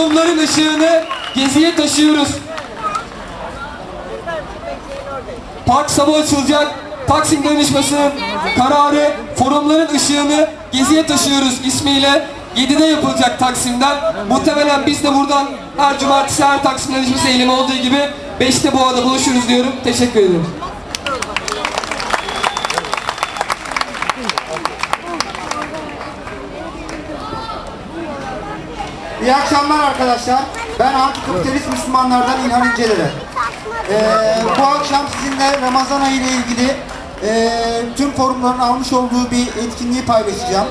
Mumların ışığını geziye taşıyoruz. Park sabah açılacak. Taksim Dayanışması'nın kararı forumların ışığını geziye taşıyoruz ismiyle 7'de yapılacak Taksim'den. Muhtemelen biz de buradan her cumartesi her Taksim Dayanışması eylemi olduğu gibi 5'te Boğa'da buluşuruz diyorum. Teşekkür ederim. İyi akşamlar arkadaşlar. Ben antikapitalist Müslümanlardan İlhan İncelere. Ee, bu akşam sizinle Ramazan ayı ile ilgili e, tüm forumların almış olduğu bir etkinliği paylaşacağım.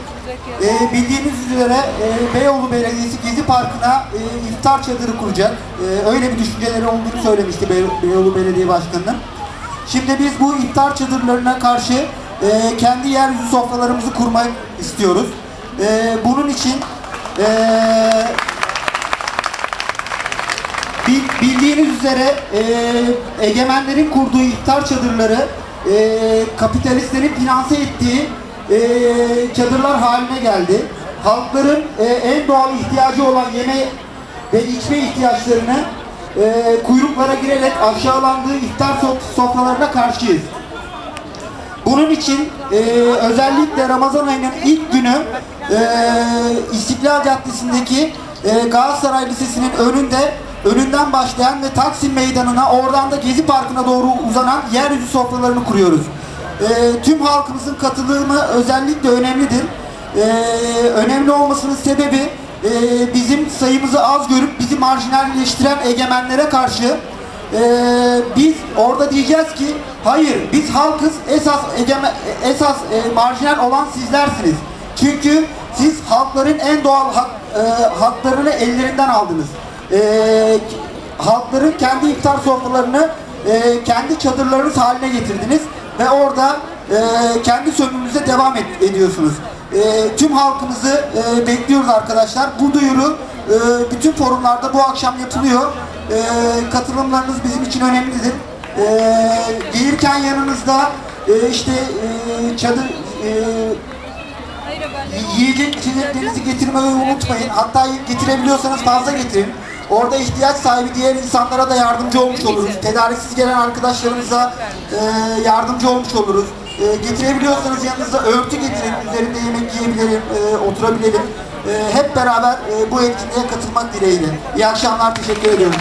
Ee, bildiğiniz üzere e, Beyoğlu Belediyesi Gezi Parkı'na e, iftar çadırı kuracak. E, öyle bir düşünceleri olduğunu söylemişti Bey- Beyoğlu Belediye Başkanı'nın. Şimdi biz bu iftar çadırlarına karşı e, kendi yeryüzü sofralarımızı kurmak istiyoruz. E, bunun için e, Bil- Bildiğiniz üzere e, egemenlerin kurduğu iftar çadırları e, kapitalistlerin finanse ettiği e, çadırlar haline geldi. Halkların e, en doğal ihtiyacı olan yeme ve içme ihtiyaçlarını e, kuyruklara girerek aşağılandığı iftar sof- sofralarına karşıyız. Bunun için e, özellikle Ramazan ayının ilk günü İstiklal Caddesi'ndeki e, Galatasaray Lisesi'nin önünde önünden başlayan ve Taksim Meydanı'na oradan da Gezi Parkı'na doğru uzanan yeryüzü sofralarını kuruyoruz. E, tüm halkımızın katılımı özellikle önemlidir. E, önemli olmasının sebebi e, bizim sayımızı az görüp bizi marjinalleştiren egemenlere karşı ee, biz orada diyeceğiz ki hayır biz halkız esas egeme, esas e, marjinal olan sizlersiniz. Çünkü siz halkların en doğal hak, e, haklarını ellerinden aldınız. Ee, halkların kendi iftar sofralarını e, kendi çadırlarınız haline getirdiniz ve orada e, kendi sömürünüze devam et- ediyorsunuz. E, tüm halkımızı e, bekliyoruz arkadaşlar. Bu duyuru e, bütün forumlarda bu akşam yapılıyor. E, katılımlarınız bizim için önemlidir. E, gelirken yanınızda e, işte e, çadır e, yiyecek içeceklerinizi getirmeyi unutmayın. Hatta getirebiliyorsanız fazla getirin. Orada ihtiyaç sahibi diğer insanlara da yardımcı olmuş oluruz. Tedariksiz gelen arkadaşlarımıza e, yardımcı olmuş oluruz. E, getirebiliyorsanız yanınızda örtü getirin. Üzerinde yemek yiyebilirim, e, oturabilelim. E, hep beraber e, bu etkinliğe katılmak dileğiyle. İyi akşamlar, teşekkür ediyorum.